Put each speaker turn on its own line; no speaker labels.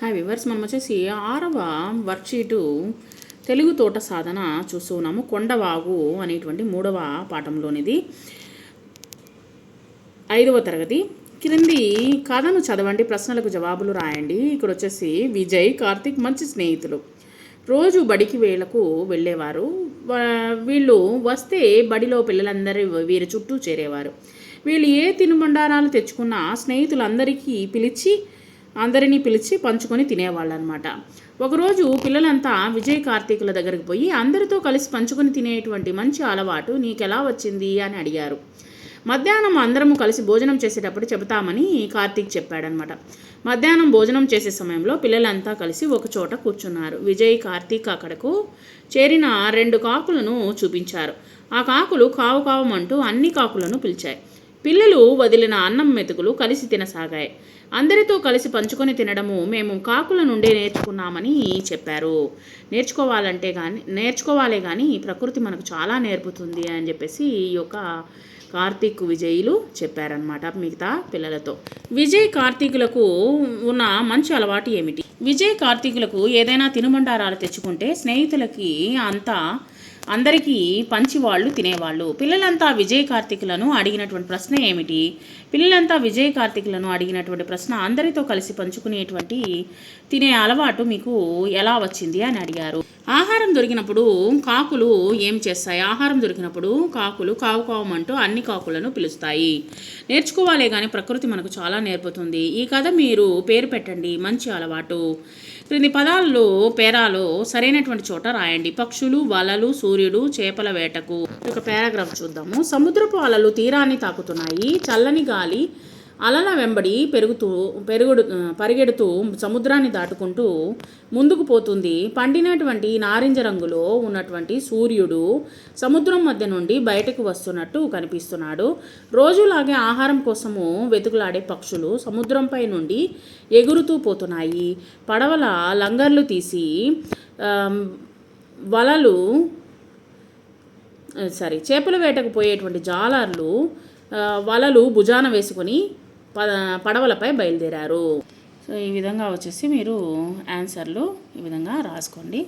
Hi viewers మనం వచ్చేసి ఆరవ వర్క్షీటు తెలుగు తోట సాధన చూస్తూ ఉన్నాము. కొండవాగు అనేటువంటి మూడవ పాఠంలోనిది. ఐదవ తరగతి. క్రింది కథను చదవండి ప్రశ్నలకు జవాబులు రాయండి. ఇక్కడ వచ్చేసి విజయ్ కార్తిక్ మంచి స్నేహితులు. రోజు బడికి వేళకు వెళ్ళేవారు. వీళ్ళు వస్తే బడిలో పిల్లలందరూ వీరి చుట్టూ చేరేవారు. వీళ్ళు ఏ తినుబండారాలు తెచ్చుకున్నా స్నేహితులందరికీ పిలిచి అందరినీ పిలిచి పంచుకొని తినేవాళ్ళు అనమాట ఒకరోజు పిల్లలంతా విజయ్ కార్తీకుల దగ్గరికి పోయి అందరితో కలిసి పంచుకొని తినేటువంటి మంచి అలవాటు నీకెలా వచ్చింది? అని అడిగారు. మధ్యాహ్నం అందరము కలిసి భోజనం చేసేటప్పుడు చెబుతామని కార్తీక్ చెప్పాడనమాట. మధ్యాహ్నం భోజనం చేసే సమయంలో పిల్లలంతా కలిసి ఒక చోట కూర్చున్నారు. విజయ్ కార్తీక్ అక్కడకు చేరిన రెండు కాకులను చూపించారు. ఆ కాకులు కావు కావమంటూ అన్ని కాకులను పిలిచాయి. పిల్లలు వదిలిన అన్నం మెతుకులు కలిసి తినసాగాయి. అందరితో కలిసి పంచుకొని తినడము మేము కాకుల నుండే నేర్చుకున్నామని చెప్పారు. నేర్చుకోవాలంటే కానీ నేర్చుకోవాలే కానీ ప్రకృతి మనకు చాలా నేర్పుతుంది అని చెప్పేసి ఈ యొక్క కార్తీక్ విజయులు చెప్పారనమాట మిగతా పిల్లలతో. విజయ్ కార్తీకులకు ఉన్న మంచి అలవాటు ఏమిటి? విజయ్ కార్తీకులకు ఏదైనా తినుబండారాలు తెచ్చుకుంటే స్నేహితులకి అంతా అందరికీ పంచి వాళ్ళు తినేవాళ్ళు. పిల్లలంతా విజయ్ కార్తీకులను అడిగినటువంటి ప్రశ్న ఏమిటి? పిల్లలంతా విజయ్ కార్తీకులను అడిగినటువంటి ప్రశ్న అందరితో కలిసి పంచుకునేటువంటి తినే అలవాటు మీకు ఎలా వచ్చింది అని అడిగారు. ఆహారం దొరికినప్పుడు కాకులు ఏం చేస్తాయి? ఆహారం దొరికినప్పుడు కాకులు కావు కావమంటూ అన్ని కాకులను పిలుస్తాయి. నేర్చుకోవాలే కానీ ప్రకృతి మనకు చాలా నేర్పుతుంది. ఈ కథ మీరు పేరు పెట్టండి. మంచి అలవాటు. క్రింది పదాల్లో పేరాలో సరైనటువంటి చోట రాయండి. పక్షులు వలలు సూర్యుడు చేపల వేటకు. ఒక పారాగ్రాఫ్ చూద్దాము. సముద్రపు అలలు తీరాన్ని తాకుతున్నాయి. చల్లని గాలి అలల వెంబడి పెరుగుతూ పెరుగుడు పరిగెడుతూ సముద్రాన్ని దాటుకుంటూ ముందుకు పోతుంది. పండినటువంటి నారింజ రంగులో ఉన్నటువంటి సూర్యుడు సముద్రం మధ్య నుండి బయటకు వస్తున్నట్టు కనిపిస్తున్నాడు. రోజులాగే ఆహారం కోసము వెతుకులాడే పక్షులు సముద్రంపై నుండి ఎగురుతూ పోతున్నాయి. పడవల లంగర్లు తీసి వలలు సారీ చేపల వేటకు పోయేటువంటి జాలర్లు వలలు భుజాన వేసుకొని పడవలపై బయలుదేరారు. సో ఈ విధంగా వచ్చేసి మీరు ఆన్సర్లు ఈ విధంగా రాసుకోండి.